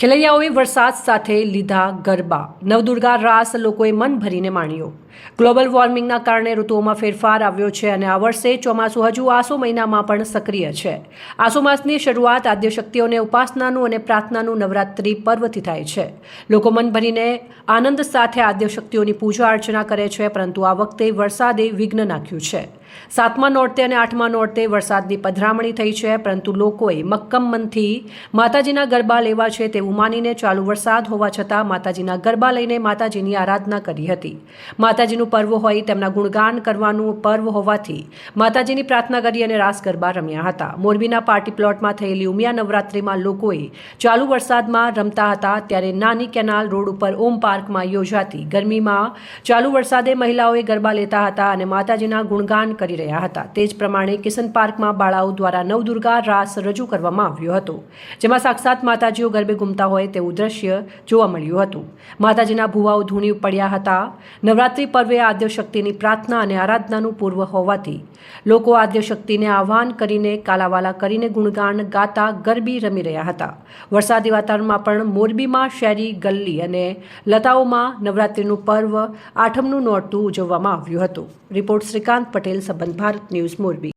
ખેલૈયાઓએ વરસાદ સાથે લીધા ગરબા. નવદુર્ગા રાસ લોકોએ મન ભરીને માણ્યો. ગ્લોબલ વોર્મિંગના કારણે ઋતુઓમાં ફેરફાર આવ્યો છે અને આ વર્ષે ચોમાસું હજુ આસો મહિનામાં પણ સક્રિય છે. આસો માસની શરૂઆત આદ્યશક્તિઓને ઉપાસનાનું અને પ્રાર્થનાનું નવરાત્રિ પર્વથી થાય છે. લોકો મન ભરીને આનંદ સાથે આદ્યશક્તિઓની પૂજા અર્ચના કરે છે, પરંતુ આ વખતે વરસાદે વિઘ્ન નાખ્યું છે. સાતમા નોરતે અને આઠમા નોરતે વરસાદની પધરામણી થઈ છે, પરંતુ લોકોએ મક્કમ મનથી માતાજીના ગરબા લેવા છે તેવું માનીને ચાલુ વરસાદ હોવા છતાં માતાજીના ગરબા લઈને માતાજીની આરાધના કરી હતી. માતાજીનું પર્વ હોય તેમના ગુણગાન કરવાનું પર્વ હોવાથી માતાજીની પ્રાર્થના કરી અને રાસ ગરબા રમ્યા હતા. મોરબીના પાર્ટી પ્લોટમાં થયેલી ઉમિયા નવરાત્રિમાં લોકોએ ચાલુ વરસાદમાં રમતા હતા, ત્યારે નાની કેનાલ રોડ ઉપર ઓમ પાર્કમાં યોજાતી ગરમીમાં ચાલુ વરસાદે મહિલાઓએ ગરબા લેતા હતા અને માતાજીના ગુણગાન કરી રહ્યા હતા. તે જ પ્રમાણે કિશન પાર્કમાં બાળાઓ દ્વારા નવદુર્ગા રાસ રજૂ કરવામાં આવ્યો હતો. જેમાં સાક્ષાત માતાજીઓ ગરબે ઘૂમતા હોય તેવું દ્રશ્ય જોવા મળ્યું હતું. માતાજીના ભુવાઓ ધૂણી પડ્યા હતા. નવરાત્રિ પર્વે આદ્યશક્તિની પ્રાર્થના અને આરાધનાનું પૂર્વ હોવાથી લોકો આદ્યશક્તિને આહ્વાન કરીને કાલાવાલા કરીને ગુણગાન ગાતા ગરબી રમી રહ્યા હતા. વરસાદી વાતાવરણમાં પણ મોરબીમાં શેરી, ગલ્લી અને લતાઓમાં નવરાત્રિનું પર્વ આઠમનું નોરતું ઉજવવામાં આવ્યું હતું. રિપોર્ટ શ્રીકાંત પટેલ સંબંધ. ભારત ન્યૂઝ મોરબી.